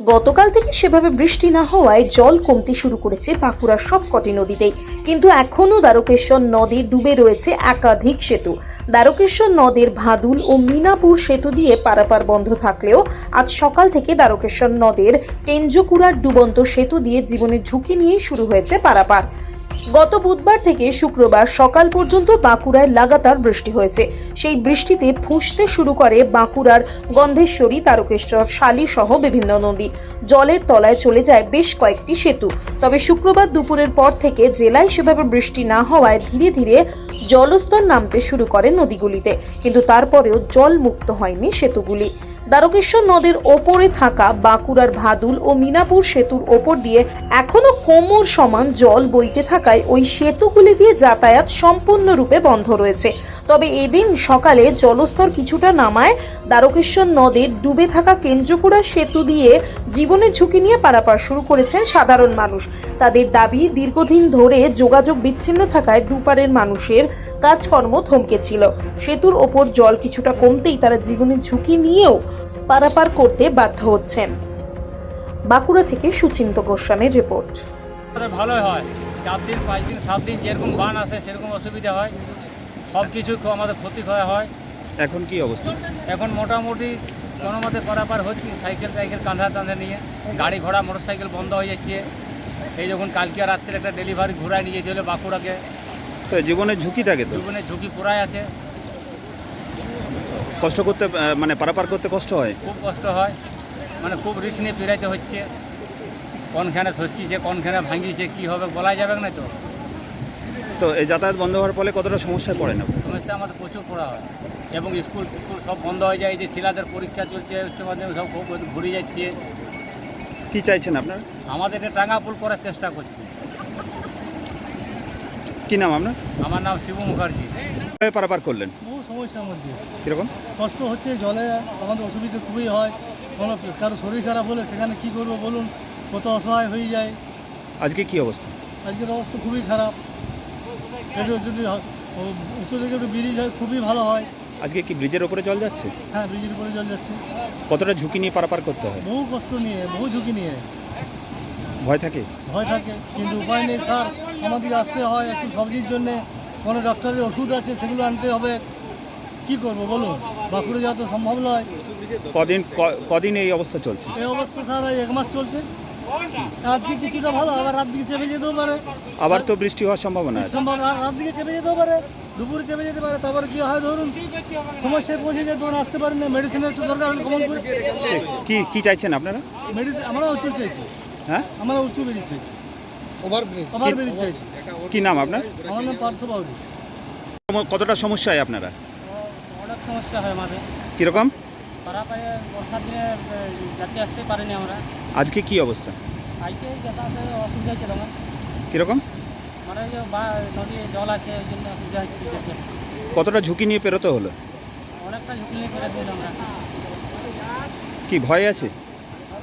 গতকাল থেকে সেভাবে বৃষ্টি না হওয়ায় জল কমতে শুরু করেছে বাঁকুড়ার সবকটি নদীতে। কিন্তু এখনও দ্বারকেশ্বর নদী ডুবে রয়েছে একাধিক সেতু। দ্বারকেশ্বর নদের ভাদুল ও মিনাপুর সেতু দিয়ে পারাপার বন্ধ থাকলেও আজ সকাল থেকে দ্বারকেশ্বর নদের কেঞ্জকুড়ার ডুবন্ত সেতু দিয়ে জীবনের ঝুঁকি নিয়েই শুরু হয়েছে পারাপার। গত বুধবার থেকে শুক্রবার সকাল পর্যন্ত বাঁকুড়ায় লাগাতার বৃষ্টি হয়েছে। সেই বৃষ্টিতে ফুঁসতে শুরু করে বাঁকুড়ার গন্ধেশ্বরী, তারকেশ্বর, শালি সহ বিভিন্ন নদী। জলের তলায় চলে যায় বেশ কয়েকটি সেতু। তবে শুক্রবার দুপুরের পর থেকে জেলায় সেভাবে বৃষ্টি না হওয়ায় ধীরে ধীরে জলস্তর নামতে শুরু করে নদীগুলিতে। কিন্তু তারপরেও জল মুক্ত হয়নি সেতুগুলি। দ্বারকেশ্বর নদের ওপরে থাকা বাঁকুড়ার ভাদুল ও মিনাপুর সেতুর ওপর দিয়ে এখনও কোমর সমান জল বইতে থাকায় ওই সেতুগুলি দিয়ে যাতায়াত সম্পূর্ণরূপে বন্ধ রয়েছে। তবে এদিন সকালে জলস্তর কিছুটা নামায় দ্বারকেশ্বর নদীর ডুবে থাকা কেন্দ্রকুড়া সেতু দিয়ে জীবনের ঝুঁকি নিয়ে পারাপার শুরু করেছেন সাধারণ মানুষ। তাদের দাবি, দীর্ঘদিন ধরে যোগাযোগ বিচ্ছিন্ন থাকায় দুপারের মানুষের কাজকর্ম থমকেছিল। সেতুর ওপর জল কিছুটা কমতেই তারা জীবনের ঝুঁকি নিয়েও পারাপার করতে বাধ্য হচ্ছেন। বাঁকুড়া থেকে সুচিন্ত গোস্বামীর রিপোর্ট। ভালোই হয়। চার দিন পাঁচ দিন সাত দিন যেরকম বান আসে সেরকম অসুবিধা হয়। সব কিছু খুব আমাদের ক্ষতি হয় হয়। এখন কি অবস্থা? এখন মোটামুটি কোনো মতে পারাপার হচ্ছে সাইকেল টাইকেল কাঁধা টাঁধে নিয়ে। গাড়ি ঘোড়া মোটর সাইকেল বন্ধ হয়ে যাচ্ছে। এই যখন কালকে রাত্রে একটা ডেলিভারি ঘোরায় নিয়ে চলে বাঁকুড়াকে তো জীবনের ঝুঁকি থাকে তো? জীবনে ঝুঁকি পুরাই আছে। কষ্ট করতে মানে পারাপার করতে কষ্ট হয়? খুব কষ্ট হয়। মানে খুব রিস্ক নিয়ে পেরাইতে হচ্ছে। কোনখানে ধসকিছে কোনখানে ভাঙিছে কী হবে বলা যাবে না তো। তো এই যাতায়াত বন্ধ হওয়ার ফলে কতটা সমস্যায় পড়ে না সমস্যা আমাদের প্রচুর পড়া হয়। এবং স্কুল স্কুল সব বন্ধ হয়ে যায়। যে ছেলেদের পরীক্ষা চলছে উচ্চ মাধ্যমিক সব ঘুরে যাচ্ছে। কি চাইছেন আপনার? আমাদের এটা টাঙ্গাপুল করার চেষ্টা করছি। কি নাম আপনার? আমার নাম শিবু মুখার্জি। পারাপার করলেন? বহু সমস্যার মধ্যে। কীরকম? কষ্ট হচ্ছে জলে আমাদের অসুবিধা খুবই হয়। কোনো কারও শরীর খারাপ হলে সেখানে কি করব বলুন? কত অসহায় হয়ে যায়। আজকে কি অবস্থা? আজকের অবস্থা খুবই খারাপ। যদি হ- ও- উঁচু থেকে একটু ব্রিজ হয় খুবই ভালো হয়। আজকে কি ব্রিজের ওপরে জল যাচ্ছে? হ্যাঁ ব্রিজের উপরে জল যাচ্ছে। কতটা ঝুঁকি নিয়ে পারাপার করতে হয়? বহু কষ্ট নিয়ে বহু ঝুঁকি নিয়ে। ভয় থাকে? ভয় থাকে। কিন্তু উপায় নেই স্যার। আমাদেরকে আসতে হয় একটু সবজির জন্যে। কোনো ডক্টরের ওষুধ আছে সেগুলো আনতে হবে। কি করব বলুন? বাঁকুড়ে যাওয়া তো সম্ভব নয়। কদিন কদিন এই অবস্থা চলছে? এই অবস্থা স্যার এই এক মাস চলছে। আজকে কিছুটা ভালো আবার রাত দিকে চেপে যেতেও পারে। আবার তো বৃষ্টি হওয়ার সম্ভাবনা আছে। রাত দিকে চেপে যেতেও পারে। দুপুরে চেপে যেতে পারে তারপরে কি হয় ধরুন? সমস্যায় পৌঁছে যায় তখন আসতে পারেন না। মেডিসিনের একটু দরকার হলে কমন করে। কি কি চাইছেন আপনারা? মেডিসিন আমরা উঁচু চাইছি। হ্যাঁ? আমরা উঁচু ব্রিজ চাইছি ওভার ব্রিজ ওভার ব্রিজ চাইছি কি নাম আপনার? আমার নাম পার্থ বাউরি কতটা সমস্যা হয় আপনারা? অনেক সমস্যা হয় আমাদের। কীরকম? বর্ষার দিনে এ, যাতে আসতে পারিনি আমরা। আজকে কি অবস্থা? আজকে যাতায়াতে অসুবিধা হচ্ছে তোমার কীরকম? মানে যে বা নদী জল আছে ওই জন্য অসুবিধা হচ্ছে যেতে। কতটা ঝুঁকি নিয়ে পেরোতে হলো? অনেকটা ঝুঁকি নিয়ে আমরা। কি ভয় আছে?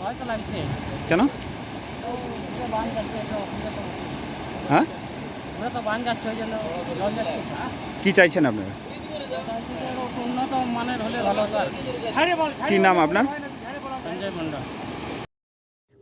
ভয় তো লাগছে। কেন? হ্যাঁ? পুরো তো বান যাচ্ছে ওই জন্য জল কি চাইছেন আপনারা কি। কি নাম আপনার? সঞ্জয় মণ্ডল।